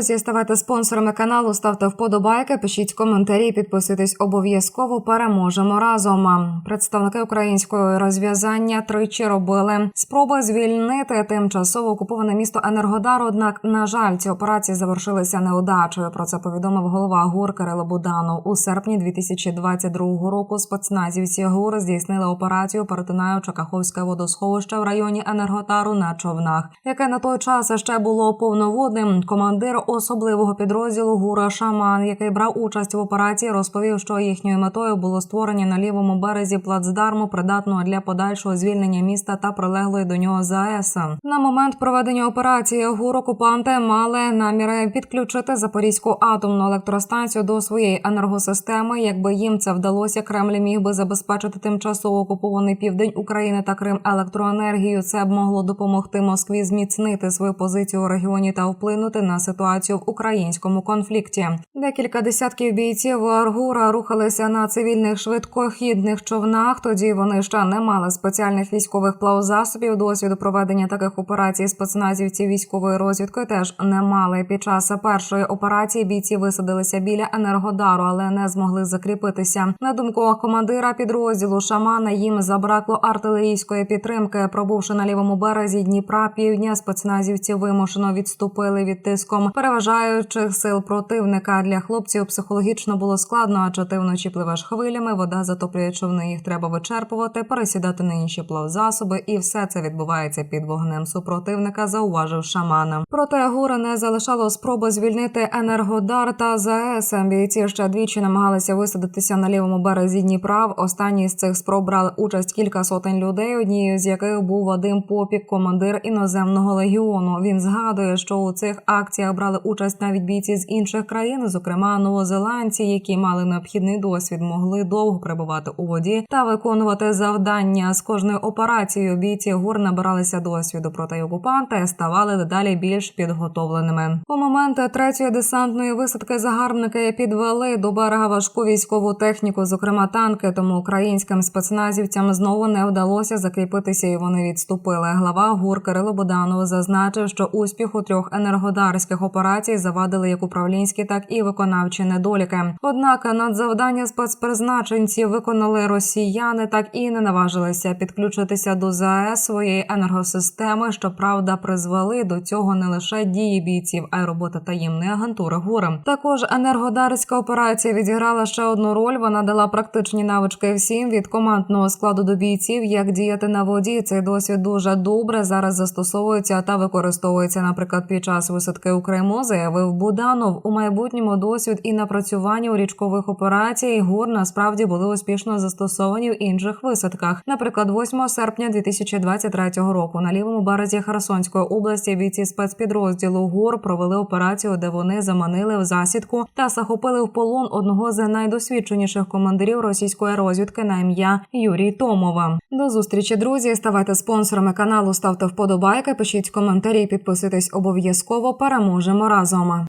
друзі, ставайте спонсорами каналу, ставте вподобайки, пишіть коментарі, підписуйтесь обов'язково. Переможемо разом. Представники української розв'язання тричі робили спроби звільнити тимчасово окуповане місто Енергодар. Однак, на жаль, ці операції завершилися неудачею. Про це повідомив голова ГУР Кирило Буданов. У серпні 2022 року спецназівці ГУР здійснили операцію, перетинаючи Каховське водосховище в районі Енергодару на човнах, яке на той час ще було повноводним. Командир особливого підрозділу ГУРа Шаман, який брав участь в операції, розповів, що їхньою метою було створення на лівому березі плацдарму, придатного для подальшого звільнення міста та прилеглої до нього ЗАЕС. На момент проведення операції ГУР окупанти мали наміри підключити Запорізьку атомну електростанцію до своєї енергосистеми. Якби їм це вдалося, Кремль міг би забезпечити тимчасово окупований південь України та Крим електроенергією. Це б могло допомогти Москві зміцнити свою позицію у регіоні та вплинути на ситуацію в українському конфлікті. Декілька десятків бійців Аргура рухалися на цивільних швидкохідних човнах. Тоді вони ще не мали спеціальних військових плавзасобів. Досвіду проведення таких операцій спецназівці військової розвідки теж не мали. Під час першої операції бійці висадилися біля енергодару, але не змогли закріпитися. На думку командира підрозділу шамана їм забракло артилерійської підтримки. Пробувши на лівому березі Дніпра, півдня спецназівці вимушено відступили від тиском переважаючих сил противника. Для хлопців психологічно було складно, адже ти вночі пливеш хвилями, вода затоплює човни. Їх треба вичерпувати, пересідати на інші плавзасоби, і все це відбувається під вогнем супротивника. Зауважив шамана. Проте гура не залишало спроби звільнити енергодар та ЗАЕС. Бійці ще двічі намагалися висадитися на лівому березі Дніпра. В останній з цих спроб брали участь кілька сотень людей, однією з яких був Вадим Попік, командир іноземного легіону. Він згадує, що у цих акціях брали участь навіть бійці з інших країн, зокрема новозеландці, які мали необхідний досвід, могли довго перебувати у воді та виконувати завдання. З кожною операцією бійці гур набиралися досвіду, проте окупанти ставали дедалі більш підготовленими. У момент третьої десантної висадки загарбники підвели до берега важку військову техніку, зокрема танки. Тому українським спецназівцям знову не вдалося закріпитися, і вони відступили. Глава ГУР Кирило Буданов зазначив, що успіху трьох енергодарських операцій завадили як управлінські, так і виконавчі недоліки. Однак надзавдання спецпризначенців виконали росіяни, так і не наважилися підключитися до ЗАЕС своєї енергосистеми. Щоправда, призвели до цього не лише дії бійців, а й робота таємної агентури ГУР. Також енергодарська операція відіграла ще одну роль. Вона дала практичні навички всім від командного складу до бійців, як діяти на воді. Цей досвід дуже добре зараз застосовується та використовується, наприклад, під час висадки у Криму, заявив Буданов. У майбутньому досвід і напрацювання у річкових операцій гур насправді були успішно застосовані в інших висадках. Наприклад, 8 серпня 2023 року на лівому березі Херсонської області бійці спецпідрозділу ГУР провели операцію, де вони заманили в засідку та захопили в полон одного з найдосвідченіших командирів російської розвідки на ім'я Юрій Томова. До зустрічі, друзі. Ставайте спонсорами каналу, ставте вподобайки, пишіть коментарі, підписуйтесь обов'язково. Переможемо разом.